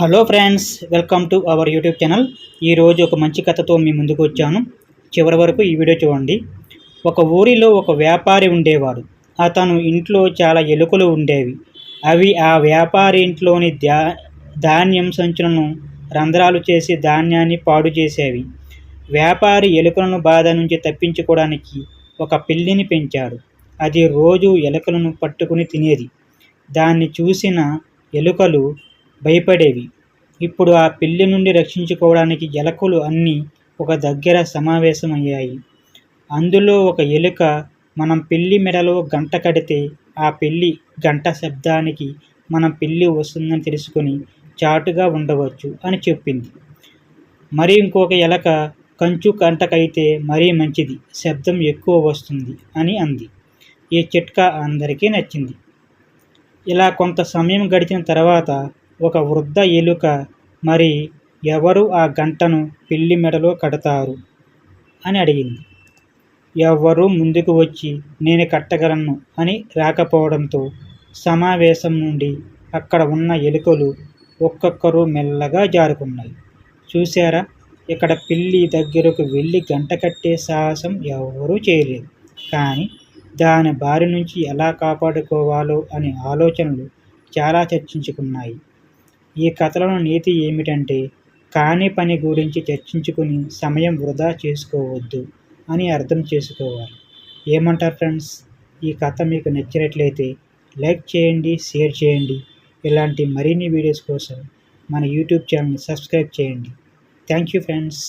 Hello friends welcome to our YouTube channel ఈరోజు ఒక మంచి కథతో మీ ముందుకు వచ్చాను. చివరి వరకు ఈ వీడియో చూడండి. ఒక ఊరిలో ఒక వ్యాపారి ఉండేవాడు. అతను ఇంట్లో చాలా ఎలుకలు ఉండేవి. అవి ఆ వ్యాపారి ఇంట్లోని ధ్యా ధాన్యం సంచులను రంధ్రాలు చేసి ధాన్యాన్ని పాడు చేసేవి. వ్యాపారి ఎలుకలను బాధ నుంచి తప్పించుకోవడానికి ఒక పిల్లిని పెంచాడు. అది రోజు ఎలుకలను పట్టుకుని తినేది. దాన్ని చూసిన ఎలుకలు భయపడేవి. ఇప్పుడు ఆ పిల్లి నుండి రక్షించుకోవడానికి ఎలుకలు అన్నీ ఒక దగ్గర సమావేశమయ్యాయి. అందులో ఒక ఎలుక మనం పిల్లి మెడలో గంట కడితే ఆ పిల్లి గంట శబ్దానికి మనం పిల్లి వస్తుందని తెలుసుకొని చాటుగా ఉండవచ్చు అని చెప్పింది. మరి ఇంకొక ఎలక కంచు కంటకైతే మరీ మంచిది శబ్దం ఎక్కువ వస్తుంది అని అంది. ఈ చిట్కా అందరికీ నచ్చింది. ఇలా కొంత సమయం గడిచిన తర్వాత ఒక వృద్ధ ఎలుక మరి ఎవరు ఆ గంటను పిల్లి మెడలో కడతారు? అని అడిగింది. ఎవ్వరూ ముందుకు వచ్చి నేను కట్టగలను అని రాకపోవడంతో సమావేశం నుండి అక్కడ ఉన్న ఎలుకలు ఒక్కొక్కరు మెల్లగా జారుకున్నాయి. చూశారా ఇక్కడ పిల్లి దగ్గరకు వెళ్ళి గంట కట్టే సాహసం ఎవరూ చేయలేదు. కానీ దాని బారి నుంచి ఎలా కాపాడుకోవాలో అనే ఆలోచనలు చాలా చర్చించుకున్నాయి. ఈ కథలోని నీతి ఏమిటంటే కాని పని గురించి చర్చించుకుని సమయం వృధా చేసుకోవద్దు అని అర్థం చేసుకోవాలి. ఏమంటారు ఫ్రెండ్స్? ఈ కథ మీకు నచ్చినట్లయితే లైక్ చేయండి షేర్ చేయండి. ఇలాంటి మరిన్ని వీడియోస్ కోసం మన యూట్యూబ్ ఛానల్ని సబ్స్క్రైబ్ చేయండి. Thank you friends.